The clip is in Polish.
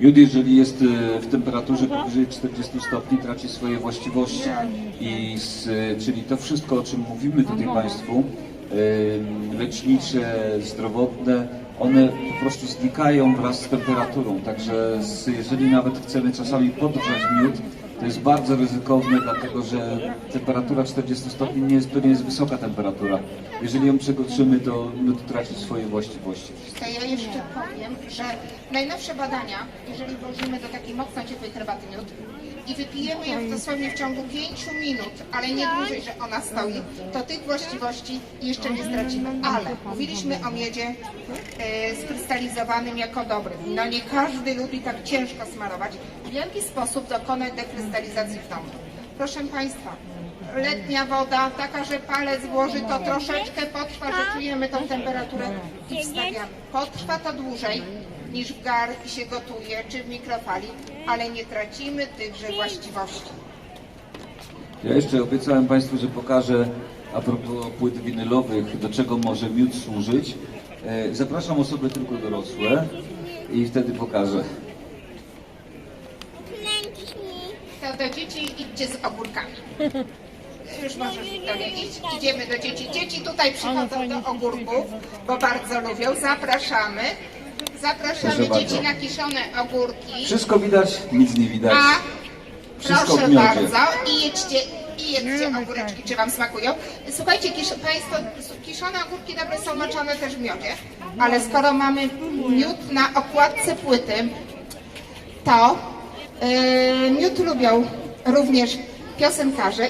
Miód, jeżeli jest e, w temperaturze powyżej 40 stopni, traci swoje właściwości. I z, czyli to wszystko, o czym mówimy tutaj Państwu, e, lecznicze, zdrowotne, one po prostu znikają wraz z temperaturą. Także z, jeżeli nawet chcemy czasami podgrzać miód, to jest bardzo ryzykowne, dlatego że temperatura 40 stopni nie jest, to nie jest wysoka temperatura. Jeżeli ją przekroczymy, to miód traci swoje właściwości. To ja jeszcze powiem, że najnowsze badania, jeżeli włożymy do takiej mocno ciepłej herbaty miód i wypijemy ją dosłownie w ciągu 5 minut, ale nie dłużej, że ona stoi, to tych właściwości jeszcze nie stracimy. Ale mówiliśmy o miedzie e, skrystalizowanym jako dobrym. No nie każdy lubi tak ciężko smarować. W jaki sposób dokonać dekrystalizacji w domu? Proszę Państwa, letnia woda, taka, że palec włoży, to troszeczkę potrwa, że czujemy tą temperaturę i wstawiamy. Potrwa to dłużej niż w gar i się gotuje, czy w mikrofali, ale nie tracimy tychże właściwości. Ja jeszcze obiecałem Państwu, że pokażę a propos płyt winylowych, do czego może miód służyć. E, Zapraszam osoby tylko dorosłe i wtedy pokażę. To do dzieci idźcie z ogórkami. Już możesz iść. Idziemy do dzieci. Dzieci tutaj przychodzą do ogórków, bo bardzo lubią. Zapraszamy. Zapraszamy Proszę bardzo. dzieci na kiszone ogórki. Wszystko widać, nic nie widać. A Wszystko proszę w miodzie. bardzo i jedźcie, i jedzcie ogóreczki, czy Wam smakują. Słuchajcie, kisz, Państwo, kiszone ogórki dobre są moczone też w miodzie, ale skoro mamy miód na okładce płyty, to miód lubią również piosenkarze.